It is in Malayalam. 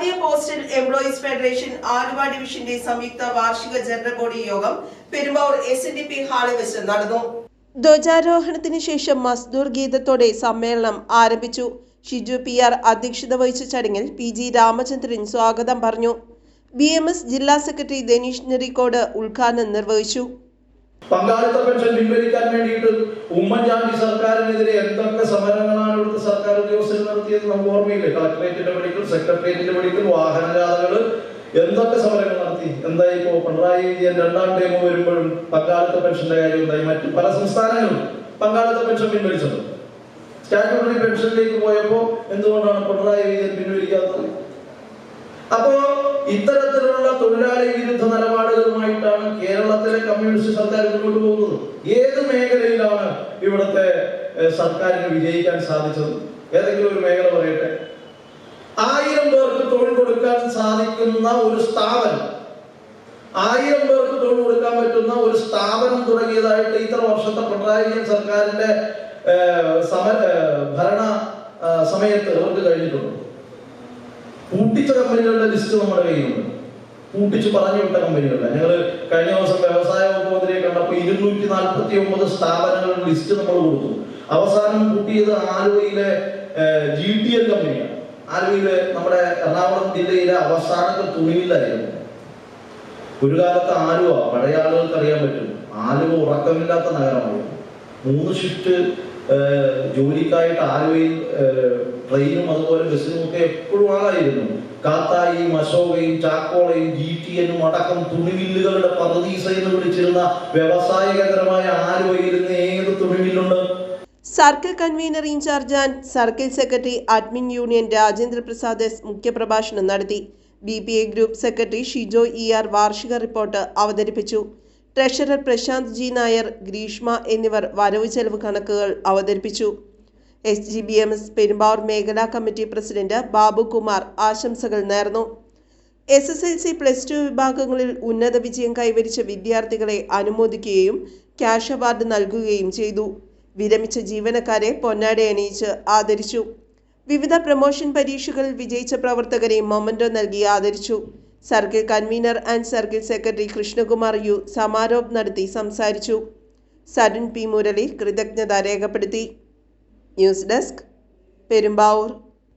India postal employees federation Aluva ഡിവിഷന്റെ സംയുക്ത വാർഷിക ജനറൽ ബോഡി യോഗം Perumbavoor S N D P ഹാളിൽ വെച്ച് നടന്നു. ധ്വജാരോഹണത്തിന് ശേഷം മസ്ദൂർ ഗീതത്തോടെ സമ്മേളനം ആരംഭിച്ചു. ഷിജു പി ആർ അധ്യക്ഷത വഹിച്ച ചടങ്ങിൽ പി ജി രാമചന്ദ്രൻ സ്വാഗതം പറഞ്ഞു. ബി എം എസ് ജില്ലാ സെക്രട്ടറി ദനീഷ് നെറിക്കോട് ഉദ്ഘാടനം നിർവഹിച്ചു. പങ്കാളിത്ത പെൻഷൻ പിൻവലിക്കാൻ വേണ്ടിയിട്ട് ഉമ്മൻചാണ്ടി സർക്കാരിനെതിരെ എന്തൊക്കെ സമരങ്ങളാണ് ഇവിടുത്തെ സർക്കാർ ഉദ്യോഗസ്ഥർ നടത്തിയത് നമുക്ക് ഓർമ്മയില്ലേ? കളക്ടറേറ്റിന്റെ പണിക്കും സെക്രട്ടേറിയറ്റിന്റെ പണിക്കും വാഹനജാഥകൾ എന്തൊക്കെ സമരങ്ങൾ നടത്തി? എന്തായി ഇപ്പോ? പിണറായി വിജയൻ രണ്ടാം ടൈം വരുമ്പോഴും പങ്കാളിത്ത പെൻഷന്റെ കാര്യം എന്തായി? മറ്റു പല സംസ്ഥാനങ്ങളും പങ്കാളിത്ത പെൻഷൻ പിൻവലിച്ചത്. സ്റ്റാറ്റ്യൂട്ടറി പെൻഷനിലേക്ക് പോയപ്പോ എന്തുകൊണ്ടാണ് പിണറായി വിജയൻ പിൻവലിക്കാത്തത്? അപ്പോ ഇത്തരത്തിലുള്ള തൊഴിലാളി വിരുദ്ധ നിലപാടുകളുമായിട്ടാണ് കേരളത്തിലെ കമ്മ്യൂണിസ്റ്റ് സർക്കാർ മുന്നോട്ട് പോകുന്നത്. ഏത് മേഖലയിലാണ് ഇവിടുത്തെ സർക്കാരിന് വിജയിക്കാൻ സാധിച്ചത് ഏതെങ്കിലും ഒരു മേഖല പറയട്ടെ. ആയിരം പേർക്ക് തൊഴിൽ കൊടുക്കാൻ സാധിക്കുന്ന ഒരു സ്ഥാപനം. ആയിരം പേർക്ക് തൊഴിൽ കൊടുക്കാൻ പറ്റുന്ന ഒരു സ്ഥാപനം തുടങ്ങിയതായിട്ട് ഇത്ര വർഷത്തെ പിണറായി വിജയൻ സർക്കാരിന്റെ സമ ഭരണ സമയത്ത് അവർക്ക് കഴിഞ്ഞിട്ടുണ്ട്. പൂട്ടിച്ച കമ്പനികളുടെ ലിസ്റ്റ് നമ്മുടെ കയ്യിലുണ്ട്. പൂട്ടിച്ച് പറഞ്ഞു വിട്ട കമ്പനികളുടെ. ഞങ്ങൾ കഴിഞ്ഞ ദിവസം വ്യവസായ വകുപ്പ് മന്ത്രിയെ കണ്ടപ്പോൾ ഇരുന്നൂറ്റി നാൽപ്പത്തി ഒമ്പത് സ്ഥാപനങ്ങളുടെ ലിസ്റ്റ് നമ്മൾ കൊടുത്തു. അവസാനം കൂട്ടിയത് ആലുവയിലെ ജി ടി എൽ കമ്പനിയാണ്. ആലുവയിലെ നമ്മുടെ എറണാകുളം ജില്ലയിലെ അവസാനത്തെ തുണിയിലായിരുന്നു ഒരു കാലത്ത് ആലുവ പഴയ ആളുകൾക്ക് അറിയാൻ പറ്റും ആലുവ ഉറക്കമില്ലാത്ത നഗരമായിരുന്നു. മൂന്ന് ഷിഫ്റ്റ് ജോലിക്കായിട്ട് ആലുവയിൽ ട്രെയിനും അതുപോലെ ബസ്സിനും ഒക്കെ എപ്പോഴും ആളായിരുന്നു. കാത്തായിയും അശോകയും ചാക്കോളയും ജി ടി എനും അടക്കം തുണിവില്ലുകളുടെ പറുദീസ എന്ന് വിളിച്ചിരുന്ന വ്യവസായ കേന്ദ്രമായ ആലുവയിൽ തുണിമില്ലുണ്ട് circle convener incharge and circle secretary admin union Rajendraprasad S മുഖ്യപ്രഭാഷണം നടത്തി. B P A group secretary Shijo E R വാർഷിക റിപ്പോർട്ട് അവതരിപ്പിച്ചു. ട്രഷറർ പ്രശാന്ത് ജി നായർ ഗ്രീഷ്മ എന്നിവർ വരവ് ചെലവ് കണക്കുകൾ അവതരിപ്പിച്ചു. S G B M S Perumbavoor മേഖലാ കമ്മിറ്റി പ്രസിഡന്റ് ബാബു കുമാർ ആശംസകൾ നേർന്നു. S S L C plus two വിഭാഗങ്ങളിൽ ഉന്നത വിജയം കൈവരിച്ച വിദ്യാർത്ഥികളെ അനുമോദിക്കുകയും ക്യാഷ് അവാർഡ് നൽകുകയും ചെയ്തു. വിരമിച്ച ജീവനക്കാരെ പൊന്നാട അണിയിച്ച് ആദരിച്ചു. വിവിധ പ്രൊമോഷൻ പരീക്ഷകളിൽ വിജയിച്ച പ്രവർത്തകരെ മൊമന്റോ നൽകി ആദരിച്ചു. Circle convener and circle secretary Krishnakumar U സമാരോപ് നടത്തി സംസാരിച്ചു. സരുൺ പി മുരളി കൃതജ്ഞത രേഖപ്പെടുത്തി. News desk Perumbavoor.